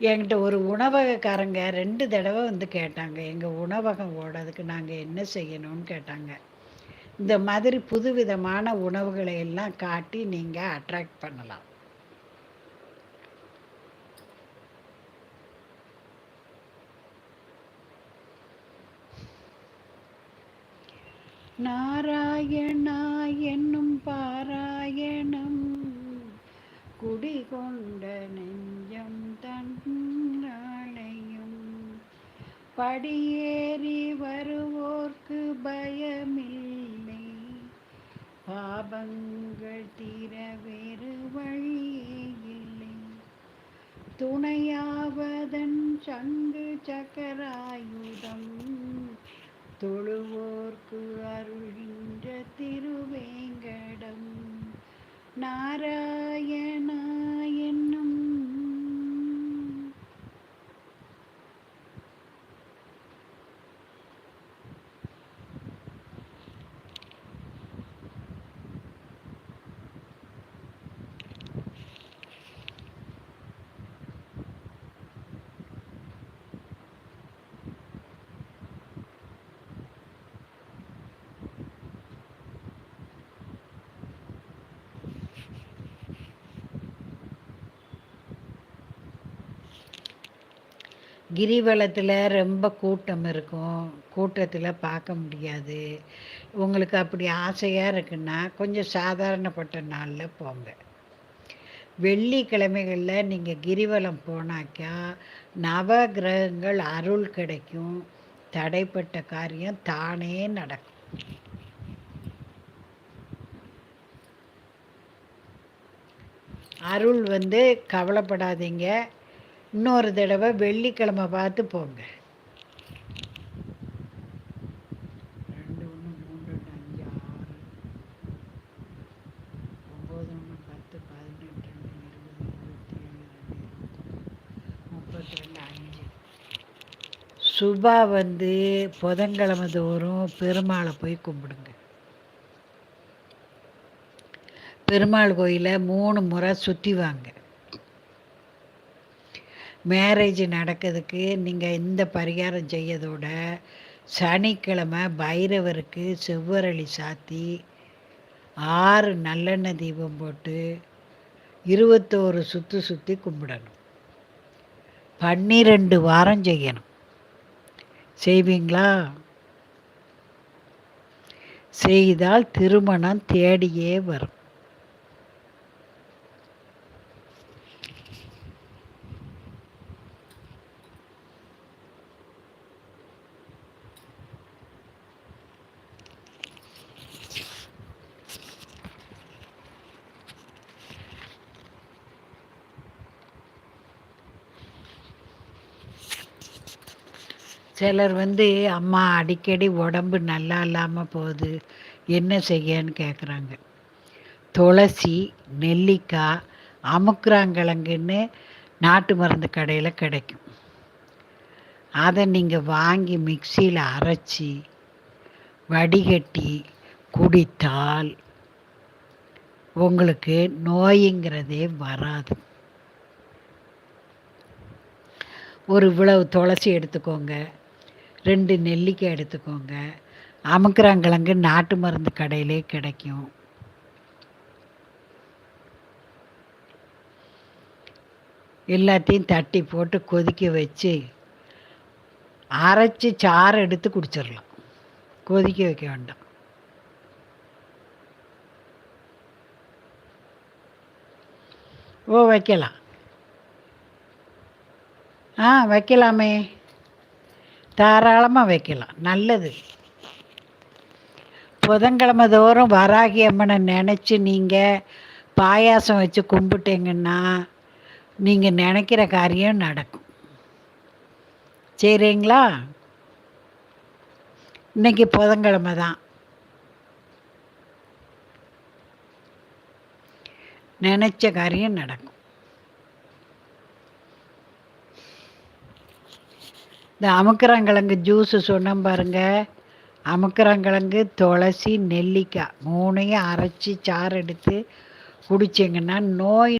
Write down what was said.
என்கிட்ட ஒரு உணவகக்காரங்க ரெண்டு தடவை வந்து கேட்டாங்க. எங்கள் உணவகம் ஓடுறதுக்கு நாங்கள் என்ன செய்யணும்னு கேட்டாங்க. இந்த மாதிரி புதுவிதமான உணவுகளை எல்லாம் காட்டி நீங்கள் அட்ராக்ட் பண்ணலாம். நாராயணா என்னும் பாராயணம் குடிகொண்ட படியேறி வருவோர்க்கு பயமில்லை. பாபங்கள் தீர வேறு வழியே இல்லை. துணையாவதன் சங்கு சக்கராயுதம் தொழுவோர்க்கு அருள்கின்ற திருவேங்கடம் நாரா கிரிவலத்தில் ரொம்ப கூட்டம் இருக்கும். கூட்டத்தில் பார்க்க முடியாது. உங்களுக்கு அப்படி ஆசையாக இருக்குன்னா கொஞ்சம் சாதாரணப்பட்ட நாளில் போங்க. வெள்ளிக்கிழமைகளில் நீங்கள் கிரிவலம் போனாக்கா நவ கிரகங்கள் அருள் கிடைக்கும். தடைப்பட்ட காரியம் தானே நடக்கும். அருள் வந்து கவலைப்படாதீங்க. இன்னொரு தடவை வெள்ளிக்கிழமை பார்த்து போங்க. சுபா வந்து புதன்கிழமை தோறும் பெருமாளை போய் கும்பிடுங்க. பெருமாள் கோயிலை மூணு முறை சுற்றி வாங்க. மேரேஜ் நடக்கிறதுக்கு நீங்கள் இந்த பரிகாரம் செய்யதோட சனிக்கிழமை பைரவருக்கு செவ்வரளி சாத்தி ஆறு நல்லெண்ணெய் தீபம் போட்டு இருபத்தோரு சுற்றி சுற்றி கும்பிடணும். பன்னிரெண்டு வாரம் செய்யணும். செய்வீங்களா? செய்தால் திருமணம் தேடியே வரும். சிலர் வந்து அம்மா அடிக்கடி உடம்பு நல்லா இல்லாமல் போகுது. என்ன செய்யன்னு கேட்குறாங்க துளசி நெல்லிக்காய் அமுக்குறாங்கிழங்குன்னு நாட்டு மருந்து கடையில் கிடைக்கும். அதை நீங்கள் வாங்கி மிக்சியில் அரைச்சி வடிகட்டி குடித்தால் உங்களுக்கு நோய்ங்கிறதே வராது. ஒரு இவ்வளவு துளசி எடுத்துக்கோங்க. ரெண்டு நெல்லிக்காய் எடுத்துக்கோங்க. அமுக்கிறாங்கிழங்கு நாட்டு மருந்து கடையிலே கிடைக்கும். எல்லாத்தையும் தட்டி போட்டு கொதிக்க வச்சு அரைச்சி சாறு எடுத்து குடிச்சிடலாம். கொதிக்க வைக்க வேண்டாம். ஓ வைக்கலாம். ஆ வைக்கலாமே. தாராளமாக வைக்கலாம். நல்லது. புதன்கிழமை தோறும் வராகி அம்மனை நினச்சி நீங்கள் பாயாசம் வச்சு கும்பிட்டீங்கன்னா நீங்கள் நினைக்கிற காரியம் நடக்கும். சரிங்களா? இன்னைக்கு புதன்கிழமை தான். நினச்ச காரியம் நடக்கும். இந்த அமுக்கரங்கிழங்கு ஜூஸு சொன்னேன் பாருங்க. அமுக்கரங்கிழங்கு துளசி நெல்லிக்காய் மூணையும் அரைச்சி சாறு எடுத்து குடிச்சிங்கன்னா நோய்